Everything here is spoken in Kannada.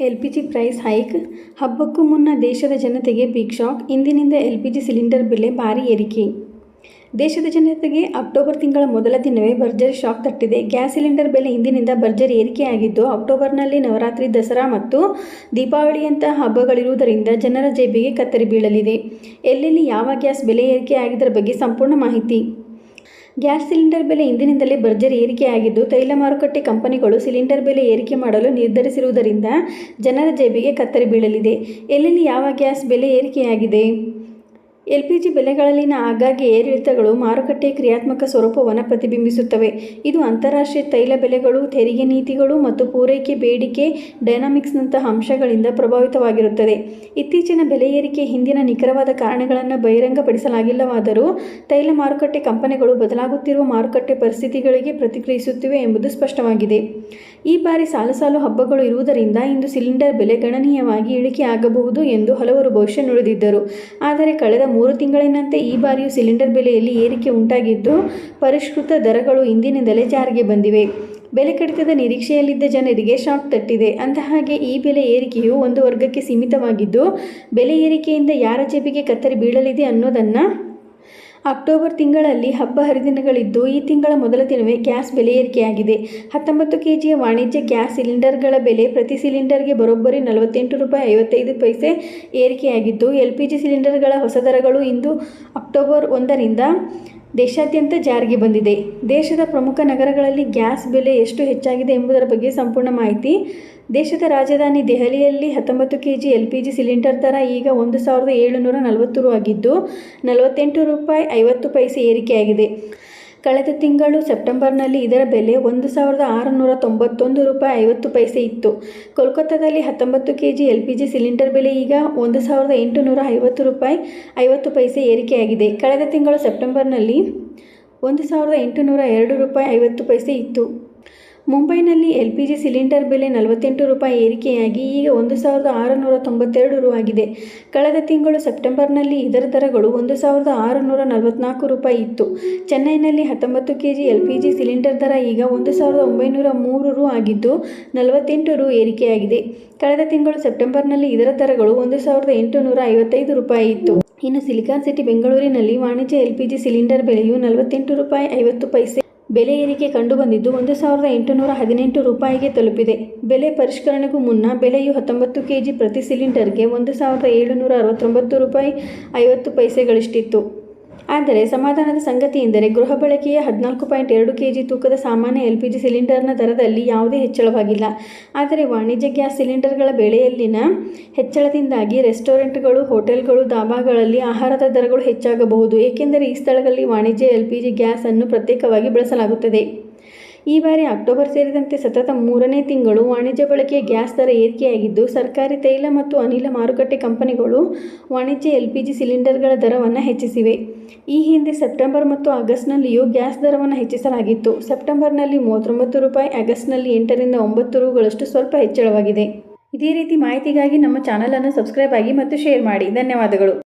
LPG price hike. ಹಬ್ಬಕ್ಕೂ ಮುನ್ನ ದೇಶದ ಜನತೆಗೆ ಬಿಗ್ ಶಾಕ್. ಇಂದಿನಿಂದ ಎಲ್ ಪಿ ಜಿ ಸಿಲಿಂಡರ್ ಬೆಲೆ ಭಾರಿ ಏರಿಕೆ. ದೇಶದ ಜನತೆಗೆ ಅಕ್ಟೋಬರ್ ತಿಂಗಳ ಮೊದಲ ದಿನವೇ ಭರ್ಜರಿ ಶಾಕ್ ತಟ್ಟಿದೆ. ಗ್ಯಾಸ್ ಸಿಲಿಂಡರ್ ಬೆಲೆ ಇಂದಿನಿಂದ ಭರ್ಜರಿ ಏರಿಕೆಯಾಗಿದ್ದು, ಅಕ್ಟೋಬರ್ನಲ್ಲಿ ನವರಾತ್ರಿ, ದಸರಾ ಮತ್ತು ದೀಪಾವಳಿಯಂತಹ ಹಬ್ಬಗಳಿರುವುದರಿಂದ ಜನರ ಜೇಬಿಗೆ ಕತ್ತರಿ ಬೀಳಲಿದೆ. ಎಲ್ಲೆಲ್ಲಿ ಯಾವ ಗ್ಯಾಸ್ ಬೆಲೆ ಏರಿಕೆಯಾಗಿದ್ದರ ಬಗ್ಗೆ ಸಂಪೂರ್ಣ ಮಾಹಿತಿ. ಗ್ಯಾಸ್ ಸಿಲಿಂಡರ್ ಬೆಲೆ ಇಂದಿನಿಂದಲೇ ಭರ್ಜರಿ ಏರಿಕೆಯಾಗಿದ್ದು, ತೈಲ ಮಾರುಕಟ್ಟೆ ಕಂಪನಿಗಳು ಸಿಲಿಂಡರ್ ಬೆಲೆ ಏರಿಕೆ ಮಾಡಲು ನಿರ್ಧರಿಸಿರುವುದರಿಂದ ಜನರ ಜೇಬಿಗೆ ಕತ್ತರಿ ಬೀಳಲಿದೆ. ಎಲ್ಲೆಲ್ಲಿ ಯಾವ ಗ್ಯಾಸ್ ಬೆಲೆ ಏರಿಕೆಯಾಗಿದೆ? ಎಲ್ ಪಿ ಜಿ ಬೆಲೆಗಳಲ್ಲಿನ ಆಗಾಗ್ಗೆ ಏರಿಳಿತಗಳು ಮಾರುಕಟ್ಟೆ ಕ್ರಿಯಾತ್ಮಕ ಸ್ವರೂಪವನ್ನು ಪ್ರತಿಬಿಂಬಿಸುತ್ತವೆ. ಇದು ಅಂತಾರಾಷ್ಟ್ರೀಯ ತೈಲ ಬೆಲೆಗಳು, ತೆರಿಗೆ ನೀತಿಗಳು ಮತ್ತು ಪೂರೈಕೆ ಬೇಡಿಕೆ, ಡೈನಾಮಿಕ್ಸ್ನಂತಹ ಅಂಶಗಳಿಂದ ಪ್ರಭಾವಿತವಾಗಿರುತ್ತದೆ. ಇತ್ತೀಚಿನ ಬೆಲೆ ಏರಿಕೆ ಹಿಂದಿನ ನಿಖರವಾದ ಕಾರಣಗಳನ್ನು ಬಹಿರಂಗಪಡಿಸಲಾಗಿಲ್ಲವಾದರೂ ತೈಲ ಮಾರುಕಟ್ಟೆ ಕಂಪನಿಗಳು ಬದಲಾಗುತ್ತಿರುವ ಮಾರುಕಟ್ಟೆ ಪರಿಸ್ಥಿತಿಗಳಿಗೆ ಪ್ರತಿಕ್ರಿಯಿಸುತ್ತಿವೆ ಎಂಬುದು ಸ್ಪಷ್ಟವಾಗಿದೆ. ಈ ಬಾರಿ ಸಾಲು ಸಾಲು ಹಬ್ಬಗಳು ಇರುವುದರಿಂದ ಇಂದು ಸಿಲಿಂಡರ್ ಬೆಲೆ ಗಣನೀಯವಾಗಿ ಇಳಿಕೆಯಾಗಬಹುದು ಎಂದು ಹಲವರು ಭವಿಷ್ಯ ನುಡಿದಿದ್ದರು. ಆದರೆ ಕಳೆದ ಮೂರು ತಿಂಗಳಿನಂತೆ ಈ ಬಾರಿಯೂ ಸಿಲಿಂಡರ್ ಬೆಲೆಯಲ್ಲಿ ಏರಿಕೆ ಉಂಟಾಗಿದ್ದು, ಪರಿಷ್ಕೃತ ದರಗಳು ಇಂದಿನಿಂದಲೇ ಜಾರಿಗೆ ಬಂದಿವೆ. ಬೆಲೆ ಕಡಿತದ ನಿರೀಕ್ಷೆಯಲ್ಲಿದ್ದ ಜನರಿಗೆ ಶಾಕ್ ತಟ್ಟಿದೆ. ಅಂದಹಾಗೆ ಈ ಬೆಲೆ ಏರಿಕೆಯು ಒಂದು ವರ್ಗಕ್ಕೆ ಸೀಮಿತವಾಗಿದ್ದು, ಬೆಲೆ ಏರಿಕೆಯಿಂದ ಯಾರ ಜೇಬಿಗೆ ಕತ್ತರಿ ಬೀಳಲಿದೆ ಅನ್ನೋದನ್ನು ಅಕ್ಟೋಬರ್ ತಿಂಗಳಲ್ಲಿ ಹಬ್ಬ ಹರಿದಿನಗಳಿದ್ದು, ಈ ತಿಂಗಳ ಮೊದಲ ದಿನವೇ ಗ್ಯಾಸ್ ಬೆಲೆ ಏರಿಕೆಯಾಗಿದೆ. ಹತ್ತೊಂಬತ್ತು ಕೆಜಿಯ ವಾಣಿಜ್ಯ ಗ್ಯಾಸ್ ಸಿಲಿಂಡರ್ಗಳ ಬೆಲೆ ಪ್ರತಿ ಸಿಲಿಂಡರ್ಗೆ ಬರೋಬ್ಬರಿ ನಲವತ್ತೆಂಟು ರೂಪಾಯಿ ಐವತ್ತೈದು ಪೈಸೆ ಏರಿಕೆಯಾಗಿದ್ದು ಎಲ್ ಪಿ ಜಿ ಸಿಲಿಂಡರ್ಗಳ ಹೊಸ ದರಗಳು ಇಂದು ಅಕ್ಟೋಬರ್ ಒಂದರಿಂದ ದೇಶಾದ್ಯಂತ ಜಾರಿಗೆ ಬಂದಿದೆ. ದೇಶದ ಪ್ರಮುಖ ನಗರಗಳಲ್ಲಿ ಗ್ಯಾಸ್ ಬೆಲೆ ಎಷ್ಟು ಹೆಚ್ಚಾಗಿದೆ ಎಂಬುದರ ಬಗ್ಗೆ ಸಂಪೂರ್ಣ ಮಾಹಿತಿ. ದೇಶದ ರಾಜಧಾನಿ ದೆಹಲಿಯಲ್ಲಿ ಹತ್ತೊಂಬತ್ತು K G L P G cylinder ದರ ಈಗ ಒಂದು ಸಾವಿರದ ಏಳುನೂರ ನಲವತ್ತು ರು ಆಗಿದ್ದು, ನಲವತ್ತೆಂಟು ರೂಪಾಯಿ ಐವತ್ತು ಪೈಸೆ ಏರಿಕೆಯಾಗಿದೆ. ಕಳೆದ ತಿಂಗಳು ಸೆಪ್ಟೆಂಬರ್ನಲ್ಲಿ ಇದರ ಬೆಲೆ ಒಂದು ಸಾವಿರದ ಆರುನೂರ ತೊಂಬತ್ತೊಂದು ರೂಪಾಯಿ ಐವತ್ತು ಪೈಸೆ ಇತ್ತು. ಕೋಲ್ಕತ್ತಾದಲ್ಲಿ ಹತ್ತೊಂಬತ್ತು K G L P G cylinder ಬೆಲೆ ಈಗ ಒಂದು ಸಾವಿರದ ಎಂಟುನೂರ ಐವತ್ತು ರೂಪಾಯಿ ಐವತ್ತು ಪೈಸೆ ಏರಿಕೆಯಾಗಿದೆ. ಕಳೆದ ತಿಂಗಳು ಸೆಪ್ಟೆಂಬರ್ನಲ್ಲಿ ಒಂದು ಸಾವಿರದ ಎಂಟುನೂರ ಎರಡು ರೂಪಾಯಿ ಐವತ್ತು ಪೈಸೆ ಇತ್ತು. ಮುಂಬೈನಲ್ಲಿ ಎಲ್ ಪಿ ಜಿ ಸಿಲಿಂಡರ್ ಬೆಲೆ ನಲವತ್ತೆಂಟು ರೂಪಾಯಿ ಏರಿಕೆಯಾಗಿ ಈಗ ಒಂದು ಸಾವಿರದ ಆರುನೂರ ತೊಂಬತ್ತೆರಡು ರು ಆಗಿದೆ. ಕಳೆದ ತಿಂಗಳು ಸೆಪ್ಟೆಂಬರ್ನಲ್ಲಿ ಇದರ ದರಗಳು ಒಂದು ಸಾವಿರದ ಆರುನೂರ ನಲವತ್ತ್ನಾಲ್ಕು ರೂಪಾಯಿ ಇತ್ತು. ಚೆನ್ನೈನಲ್ಲಿ ಹತ್ತೊಂಬತ್ತು K G L P G cylinder ದರ ಈಗ ಒಂದು ಸಾವಿರದ ಒಂಬೈನೂರ ಮೂರು ರು ಆಗಿದ್ದು ನಲವತ್ತೆಂಟು ರು ಏರಿಕೆಯಾಗಿದೆ. ಕಳೆದ ತಿಂಗಳು ಸೆಪ್ಟೆಂಬರ್ನಲ್ಲಿ ಇದರ ದರಗಳು ಒಂದು ಸಾವಿರದ ಎಂಟುನೂರ ಐವತ್ತೈದು ರೂಪಾಯಿ ಇತ್ತು. ಇನ್ನು ಸಿಲಿಕಾನ್ ಸಿಟಿ ಬೆಂಗಳೂರಿನಲ್ಲಿ ವಾಣಿಜ್ಯ ಎಲ್ ಪಿ ಜಿ ಸಿಲಿಂಡರ್ ಬೆಲೆಯು ನಲವತ್ತೆಂಟು ರೂಪಾಯಿ ಐವತ್ತು ಪೈಸೆ ಬೆಲೆ ಏರಿಕೆ ಕಂಡುಬಂದಿದ್ದು ಒಂದು ಸಾವಿರದ ಎಂಟುನೂರ ಹದಿನೆಂಟು ರೂಪಾಯಿಗೆ ತಲುಪಿದೆ. ಬೆಲೆ ಪರಿಷ್ಕರಣೆಗೂ ಮುನ್ನ ಬೆಲೆಯು ಹತ್ತೊಂಬತ್ತು ಕೆಜಿ ಪ್ರತಿ ಸಿಲಿಂಡರ್ಗೆ ಒಂದು ಸಾವಿರದ ಏಳುನೂರ ಅರವತ್ತೊಂಬತ್ತು ರೂಪಾಯಿ ಐವತ್ತು ಪೈಸೆಗಳಿಷ್ಟಿತ್ತು. ಆದರೆ ಸಮಾಧಾನದ ಸಂಗತಿ ಎಂದರೆ ಗೃಹ ಬಳಕೆಯ ಹದಿನಾಲ್ಕು ಪಾಯಿಂಟ್ ಎರಡು ಕೆ ಜಿ ತೂಕದ ಸಾಮಾನ್ಯ ಎಲ್ ಪಿ ಜಿ ಸಿಲಿಂಡರ್ನ ದರದಲ್ಲಿ ಯಾವುದೇ ಹೆಚ್ಚಳವಾಗಿಲ್ಲ. ಆದರೆ ವಾಣಿಜ್ಯ ಗ್ಯಾಸ್ ಸಿಲಿಂಡರ್ಗಳ ಬೆಲೆಯಲ್ಲಿನ ಹೆಚ್ಚಳದಿಂದಾಗಿ ರೆಸ್ಟೋರೆಂಟ್ಗಳು, ಹೋಟೆಲ್ಗಳು ದಾಬಾಗಳಲ್ಲಿ ಆಹಾರದ ದರಗಳು ಹೆಚ್ಚಾಗಬಹುದು. ಏಕೆಂದರೆ ಈ ಸ್ಥಳಗಳಲ್ಲಿ ವಾಣಿಜ್ಯ ಎಲ್ ಪಿ ಜಿ ಗ್ಯಾಸನ್ನು ಪ್ರತ್ಯೇಕವಾಗಿ ಬಳಸಲಾಗುತ್ತದೆ. ಈ ಬಾರಿ ಅಕ್ಟೋಬರ್ ಸೇರಿದಂತೆ ಸತತ ಮೂರನೇ ತಿಂಗಳು ವಾಣಿಜ್ಯ ಬಳಕೆಯ ಗ್ಯಾಸ್ ದರ ಏರಿಕೆಯಾಗಿದ್ದು, ಸರ್ಕಾರಿ ತೈಲ ಮತ್ತು ಅನಿಲ ಮಾರುಕಟ್ಟೆ ಕಂಪನಿಗಳು ವಾಣಿಜ್ಯ ಎಲ್ ಪಿ ಜಿ ಸಿಲಿಂಡರ್ಗಳ ದರವನ್ನು ಹೆಚ್ಚಿಸಿವೆ. ಈ ಹಿಂದೆ ಸೆಪ್ಟೆಂಬರ್ ಮತ್ತು ಆಗಸ್ಟ್ನಲ್ಲಿಯೂ ಗ್ಯಾಸ್ ದರವನ್ನು ಹೆಚ್ಚಿಸಲಾಗಿತ್ತು. ಸೆಪ್ಟೆಂಬರ್ನಲ್ಲಿ ಮೂವತ್ತೊಂಬತ್ತು ರೂಪಾಯಿ, ಆಗಸ್ಟ್ನಲ್ಲಿ ಎಂಟರಿಂದ ಒಂಬತ್ತು ರುಗಳಷ್ಟು ಸ್ವಲ್ಪ ಹೆಚ್ಚಳವಾಗಿದೆ. ಇದೇ ರೀತಿ ಮಾಹಿತಿಗಾಗಿ ನಮ್ಮ ಚಾನಲನ್ನು ಸಬ್ಸ್ಕ್ರೈಬ್ ಆಗಿ ಮತ್ತು ಶೇರ್ ಮಾಡಿ. ಧನ್ಯವಾದಗಳು.